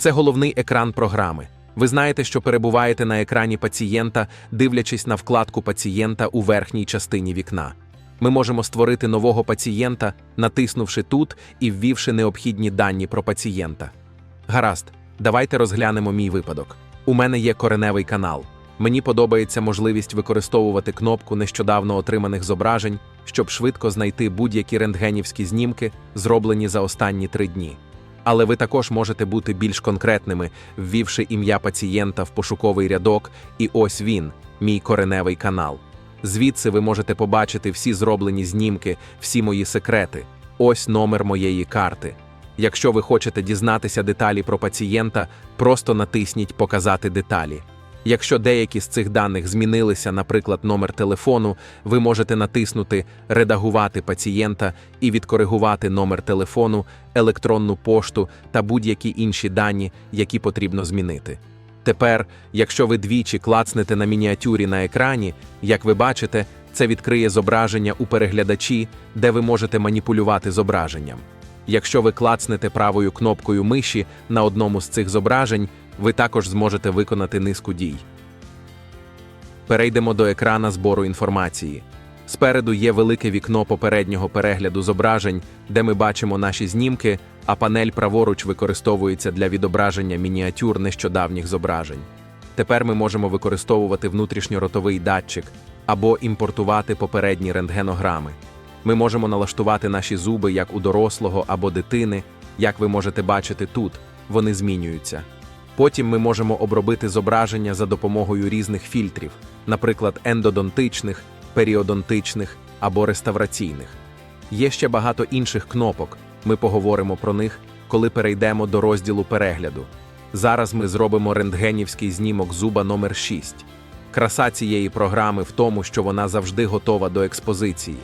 Це головний екран програми. Ви знаєте, що перебуваєте на екрані пацієнта, дивлячись на вкладку пацієнта у верхній частині вікна. Ми можемо створити нового пацієнта, натиснувши тут і ввівши необхідні дані про пацієнта. Гаразд, давайте розглянемо мій випадок. У мене є кореневий канал. Мені подобається можливість використовувати кнопку нещодавно отриманих зображень, щоб швидко знайти будь-які рентгенівські знімки, зроблені за останні три дні. Але ви також можете бути більш конкретними, ввівши ім'я пацієнта в пошуковий рядок, і ось він, мій кореневий канал. Звідси ви можете побачити всі зроблені знімки, всі мої секрети. Ось номер моєї карти. Якщо ви хочете дізнатися деталі про пацієнта, просто натисніть Показати деталі. Якщо деякі з цих даних змінилися, наприклад, номер телефону, ви можете натиснути Редагувати пацієнта і відкоригувати номер телефону, електронну пошту та будь-які інші дані, які потрібно змінити. Тепер, якщо ви двічі клацнете на мініатюрі на екрані, як ви бачите, це відкриє зображення у переглядачі, де ви можете маніпулювати зображенням. Якщо ви клацнете правою кнопкою миші на одному з цих зображень, ви також зможете виконати низку дій. Перейдемо до екрана збору інформації. Спереду є велике вікно попереднього перегляду зображень, де ми бачимо наші знімки, а панель праворуч використовується для відображення мініатюр нещодавніх зображень. Тепер ми можемо використовувати внутрішньоротовий датчик або імпортувати попередні рентгенограми. Ми можемо налаштувати наші зуби як у дорослого або дитини, як ви можете бачити тут, вони змінюються. Потім ми можемо обробити зображення за допомогою різних фільтрів, наприклад, ендодонтичних, періодонтичних або реставраційних. Є ще багато інших кнопок. Ми поговоримо про них, коли перейдемо до розділу перегляду. Зараз ми зробимо рентгенівський знімок зуба номер 6. Краса цієї програми в тому, що вона завжди готова до експозиції.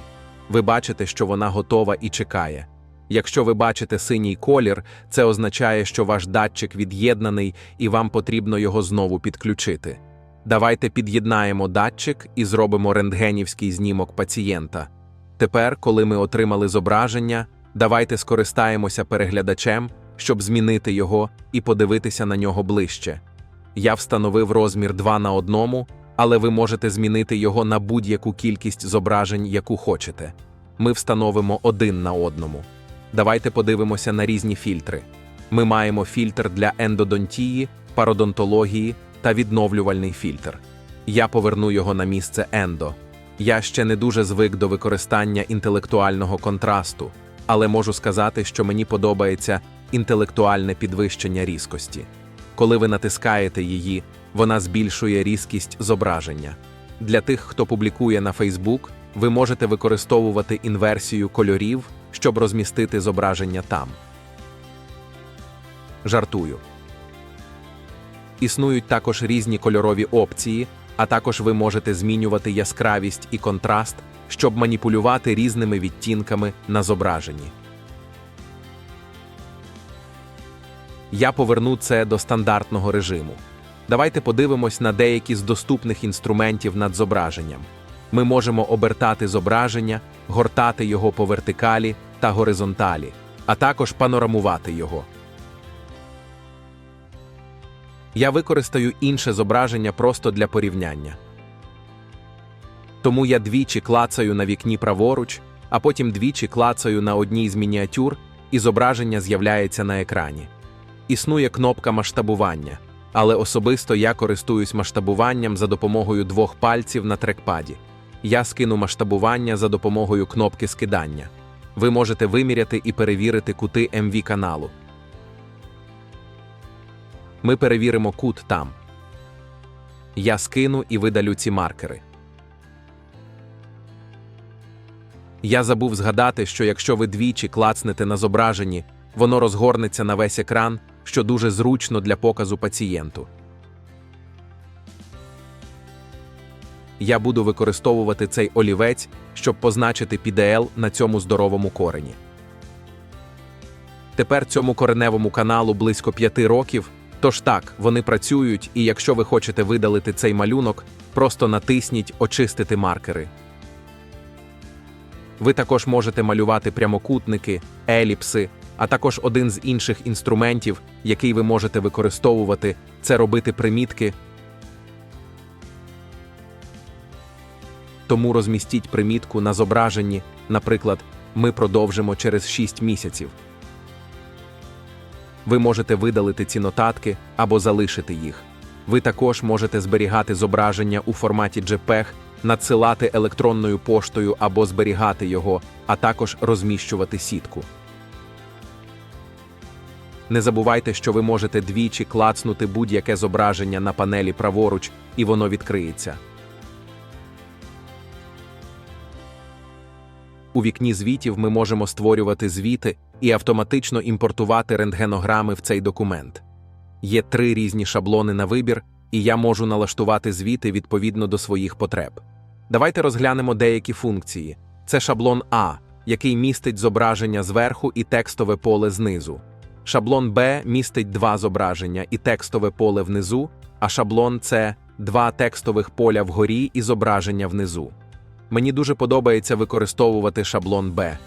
Ви бачите, що вона готова і чекає. Якщо ви бачите синій колір, це означає, що ваш датчик від'єднаний і вам потрібно його знову підключити. Давайте під'єднаємо датчик і зробимо рентгенівський знімок пацієнта. Тепер, коли ми отримали зображення, давайте скористаємося переглядачем, щоб змінити його і подивитися на нього ближче. Я встановив розмір 2 на 1, але ви можете змінити його на будь-яку кількість зображень, яку хочете. Ми встановимо один на одному. Давайте подивимося на різні фільтри. Ми маємо фільтр для ендодонтії, пародонтології та відновлювальний фільтр. Я поверну його на місце ендо. Я ще не дуже звик до використання інтелектуального контрасту, але можу сказати, що мені подобається інтелектуальне підвищення різкості. Коли ви натискаєте її, вона збільшує різкість зображення. Для тих, хто публікує на Facebook, ви можете використовувати інверсію кольорів, щоб розмістити зображення там. Жартую. Існують також різні кольорові опції, а також ви можете змінювати яскравість і контраст, щоб маніпулювати різними відтінками на зображенні. Я поверну це до стандартного режиму. Давайте подивимось на деякі з доступних інструментів над зображенням. Ми можемо обертати зображення, гортати його по вертикалі та горизонталі, а також панорамувати його. Я використаю інше зображення просто для порівняння. Тому я двічі клацаю на вікні праворуч, а потім двічі клацаю на одній з мініатюр, і зображення з'являється на екрані. Існує кнопка масштабування, але особисто я користуюсь масштабуванням за допомогою двох пальців на трекпаді. Я скину масштабування за допомогою кнопки скидання. Ви можете виміряти і перевірити кути MV каналу. Ми перевіримо кут там. Я скину і видалю ці маркери. Я забув згадати, що якщо ви двічі клацнете на зображенні, воно розгорнеться на весь екран, що дуже зручно для показу пацієнту. Я буду використовувати цей олівець, щоб позначити PDL на цьому здоровому корені. Тепер цьому кореневому каналу близько п'яти років, тож так, вони працюють, і якщо ви хочете видалити цей малюнок, просто натисніть Очистити маркери. Ви також можете малювати прямокутники, еліпси, А також один з інших інструментів, який ви можете використовувати, це робити примітки. Тому розмістіть примітку на зображенні, наприклад, ми продовжимо через 6 місяців. Ви можете видалити ці нотатки або залишити їх. Ви також можете зберігати зображення у форматі JPEG, надсилати електронною поштою або зберігати його, а також розміщувати сітку. Не забувайте, що ви можете двічі клацнути будь-яке зображення на панелі праворуч, і воно відкриється. У вікні звітів ми можемо створювати звіти і автоматично імпортувати рентгенограми в цей документ. Є три різні шаблони на вибір, і я можу налаштувати звіти відповідно до своїх потреб. Давайте розглянемо деякі функції. Це шаблон А, який містить зображення зверху і текстове поле знизу. Шаблон Б містить два зображення і текстове поле внизу, а шаблон С два текстових поля вгорі і зображення внизу. Мені дуже подобається використовувати шаблон Б.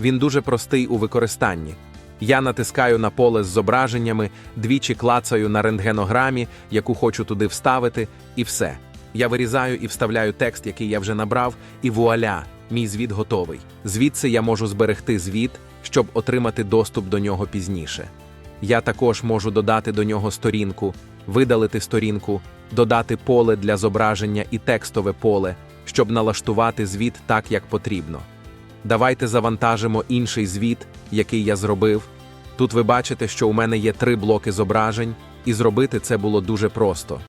Він дуже простий у використанні. Я натискаю на поле з зображеннями, двічі клацаю на рентгенограмі, яку хочу туди вставити, і все. Я вирізаю і вставляю текст, який я вже набрав, і вуаля, мій звіт готовий. Звідси я можу зберегти звіт, щоб отримати доступ до нього пізніше. Я також можу додати до нього сторінку, видалити сторінку, додати поле для зображення і текстове поле, щоб налаштувати звіт так, як потрібно. Давайте завантажимо інший звіт, який я зробив. Тут ви бачите, що у мене є три блоки зображень, і зробити це було дуже просто.